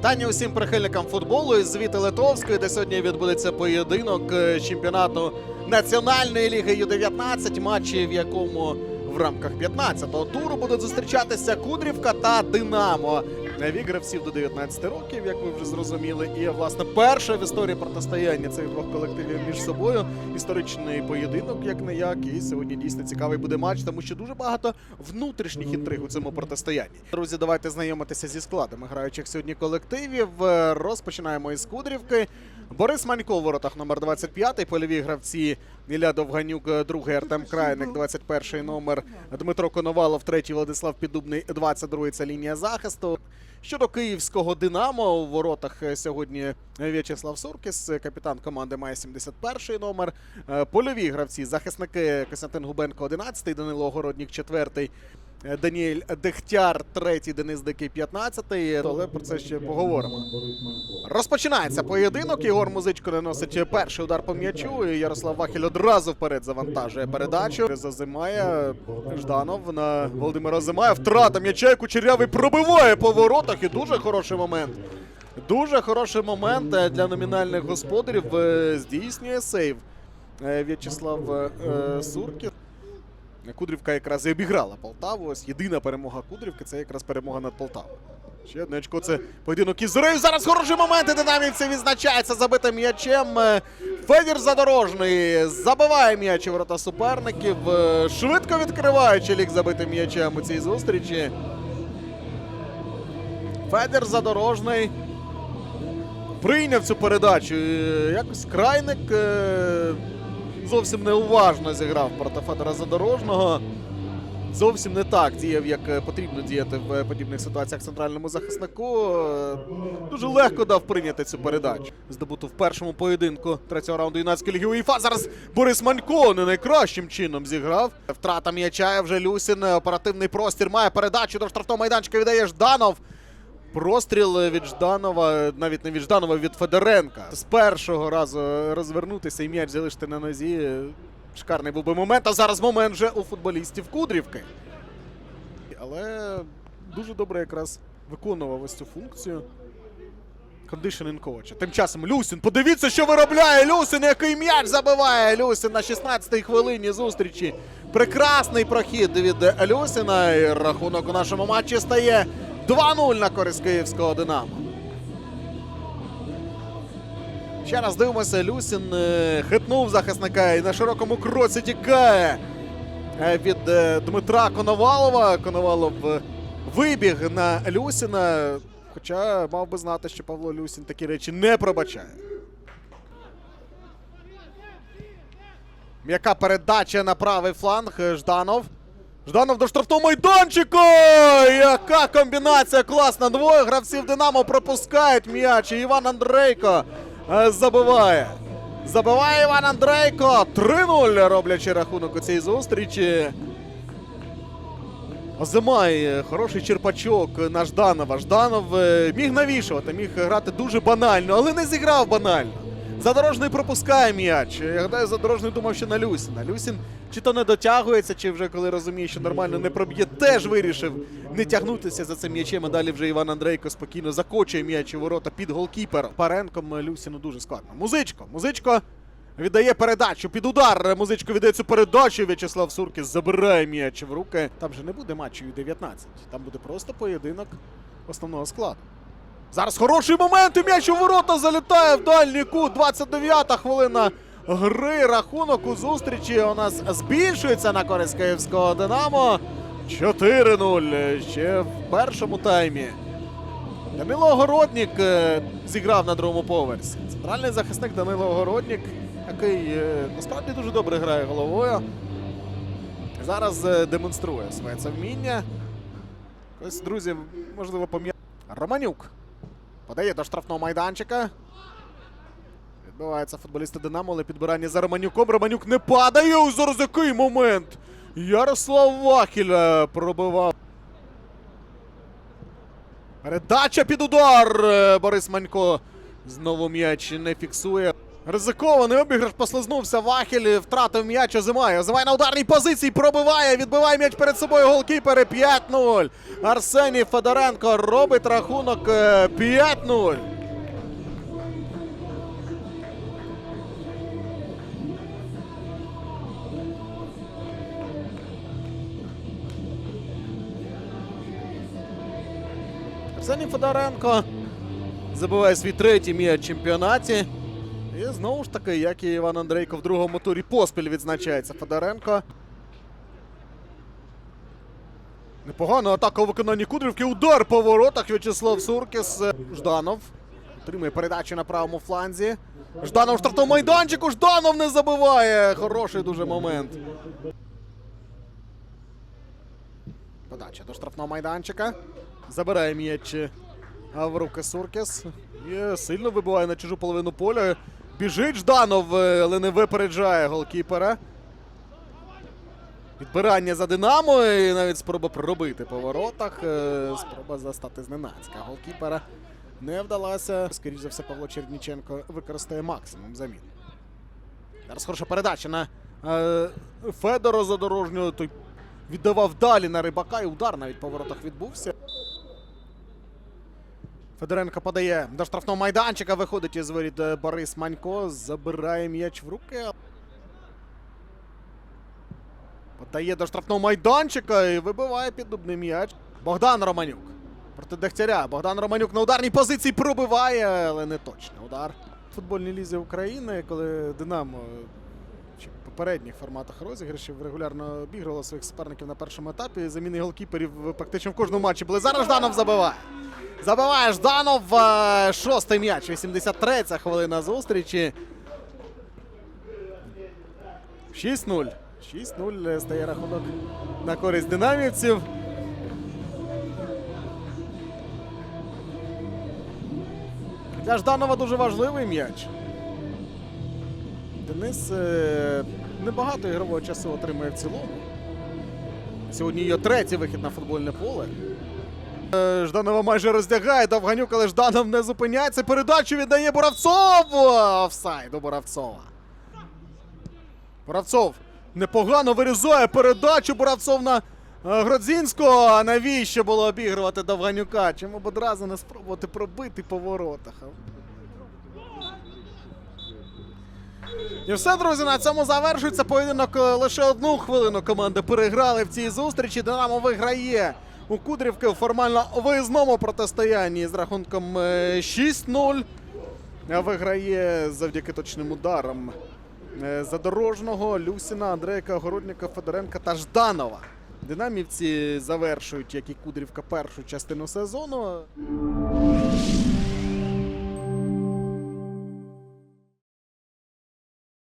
Вітання усім прихильникам футболу із звіти Литовської, де сьогодні відбудеться поєдинок е, чемпіонату Національної ліги Ю-19, матчі в якому в рамках 15-го туру будуть зустрічатися Кудрівка та Динамо. Вік гравців до 19 років, як ви вже зрозуміли, і власне перше в історії протистояння цих двох колективів між собою. Історичний поєдинок, як не як. І сьогодні дійсно цікавий буде матч, тому що дуже багато внутрішніх інтриг у цьому протистоянні. Друзі, давайте знайомитися зі складами граючих сьогодні колективів. Е, Розпочинаємо із Кудрівки. Борис Манько в воротах номер 25, польові гравці Ілля Довганюк, е, другий Артем Крайник, 21 номер Дмитро Коновалов, третій Владислав Піддубний, 22 це лінія захисту. Щодо київського Динамо у воротах е, сьогодні В'ячеслав Суркіс, е, капітан команди має 71 номер. Е, Польові гравці, захисники Костянтин Губенко, 11, Данило Огороднік, 4. Даніель Дехтяр, третій, Денис Дикий, 15 але про це ще поговоримо. Розпочинається поєдинок. Ігор Музичко наносить перший удар по м'ячу. і Ярослав Вахіль одразу вперед завантажує передачу. Зазимає Жданов на Володимира Зимає. Втрата м'яча, і Кучерявий пробиває по воротах. І дуже хороший момент. Дуже хороший момент е, для номінальних господарів. Е, Здійснює сейв е, В'ячеслав е, Суркіс. Кудрівка якраз і обіграла Полтаву. Ось єдина перемога Кудрівки це якраз перемога над Полтавою. Ще одне очко це поєдинок із Зорею. Зараз хороші моменти. Динамівці відзначається забитим м'ячем. Е, Федір Задорожний забиває м'яч у ворота суперників. Е, Швидко відкриваючи лік забитим м'ячем у цій зустрічі. Федір Задорожний прийняв цю передачу. Якось крайник е, зовсім неуважно зіграв проти Федора Задорожного. Зовсім не так діяв, як е, потрібно діяти в е, подібних ситуаціях центральному захиснику. Е, Дуже легко дав прийняти цю передачу. Здобуту в першому поєдинку третього раунду юнацької ліги УЄФА. Зараз Борис Манько не найкращим чином зіграв. Втрата м'яча вже Люсін. Оперативний простір має передачу до штрафного майданчика. Віддає Жданов. Простріл від Жданова, навіть не від Жданова, від Федоренка. З першого разу розвернутися і м'яч залишити на нозі. Шикарний був би момент, а зараз момент вже у футболістів Кудрівки. Але дуже добре якраз виконував ось цю функцію. Кондишенінг коуча. Тим часом Люсін, подивіться, що виробляє Люсін, який м'яч забиває Люсін на 16-й хвилині зустрічі. Прекрасний прохід від Люсіна. І рахунок у нашому матчі стає 2-0 на користь київського Динамо. Ще раз дивимося, Люсін е, хитнув захисника і на широкому кроці тікає е, від е, Дмитра Коновалова. Коновалов вибіг на Люсіна. Хоча мав би знати, що Павло Люсін такі речі не пробачає. М'яка передача на правий фланг. Жданов. Жданов до штрафного майданчика! Яка комбінація класна! Двоє гравців Динамо пропускають м'яч. І Іван Андрейко е, забиває. Забиває Іван Андрейко. 3-0 роблячи рахунок у цій зустрічі. Озимай, е, хороший черпачок на Жданова. Жданов е, міг навішувати, міг грати дуже банально, але не зіграв банально. Задорожний пропускає м'яч. Я гадаю, Задорожний думав, що на Люсіна. Люсін чи то не дотягується, чи вже коли розуміє, що нормально не проб'є, теж вирішив не тягнутися за цим м'ячем. А далі вже Іван Андрейко спокійно закочує м'яч у ворота під голкіпером. Паренком Люсіну дуже складно. Музичко, музичко. Віддає передачу під удар. Музичко віддає цю передачу. В'ячеслав Суркіс забирає м'яч в руки. Там же не буде матчу U19. Там буде просто поєдинок основного складу. Зараз хороший момент. І м'яч у ворота залітає в дальній кут. 29-та хвилина гри. Рахунок у зустрічі у нас збільшується на користь київського Динамо. 4-0 ще в першому таймі. Данило Огороднік е, зіграв на другому поверсі. Центральний захисник Данило Огороднік, який е, насправді дуже добре грає головою. Зараз е, демонструє своє це вміння. Ось, друзі, можливо, пам'ятаєте. Романюк подає до штрафного майданчика. Відбиваються футболісти Динамо, але підбирання за Романюком. Романюк не падає. Зараз який момент. Ярослав Вахіль е, пробивав. Передача під удар. Е, Борис Манько знову м'яч не фіксує. Ризикований обіграш послизнувся Вахель, втратив м'яч Озимає. Озимає на ударній позиції, пробиває, відбиває м'яч перед собою голкіпери 5-0. Арсеній Федоренко робить рахунок е, 5-0. Арсеній Федоренко забиває свій третій м'яч в чемпіонаті. І знову ж таки, як і Іван Андрейко в другому турі поспіль відзначається Федоренко. Непогана атака у виконанні Кудрівки. Удар по воротах. В'ячеслав Суркіс. Жданов. Отримує передачу на правому фланзі. Жданов в штрафному майданчику. Жданов не забиває. Хороший дуже момент. Подача до штрафного майданчика. Забирає м'яч в руки Суркіс. І сильно вибиває на чужу половину поля. Біжить Жданов, е, але не випереджає голкіпера. Підбирання за Динамо і навіть спроба пробити по воротах. Е, Спроба застати зненацька. Голкіпера не вдалася. Скоріше за все, Павло Черніченко використає максимум замін. Зараз хороша передача на е, Федора Задорожнього. Той віддавав далі на рибака і удар навіть по воротах відбувся. Федоренко подає до штрафного майданчика. Виходить із воріт е, Борис Манько. Забирає м'яч в руки. Подає до штрафного майданчика і вибиває піддубний м'яч. Богдан Романюк. Проти Дегтяря. Богдан Романюк на ударній позиції пробиває, але не точний удар. Футбольній лізі України, коли Динамо попередніх форматах розіграшів регулярно обігрувало своїх суперників на першому етапі. Заміни голкіперів практично в кожному матчі були. Зараз Жданов забиває. Забиває Жданов. е, Шостий м'яч. 83-я хвилина зустрічі. 6-0. 6-0 стає рахунок на користь динамівців. Для Жданова дуже важливий м'яч. Денис е, небагато ігрового часу отримує в цілому. Сьогодні його третій вихід на футбольне поле. Е, Жданова майже роздягає Довганюк, але Жданов не зупиняється. Передачу віддає Буравцов. Офсайд у Буравцова. Буравцов непогано вирізає передачу Буравцов на е, Гродзінського. А навіщо було обігрувати Довганюка? Чому б одразу не спробувати пробити по воротах? І все, друзі, на цьому завершується поєдинок. Е, Лише одну хвилину команди переграли в цій зустрічі. Динамо виграє у Кудрівки у формально виїзному протистоянні з рахунком е, 6-0. Виграє завдяки точним ударам е, Задорожного, Люсіна, Андрейка, Городника, Федоренка та Жданова. Динамівці завершують, як і Кудрівка, першу частину сезону.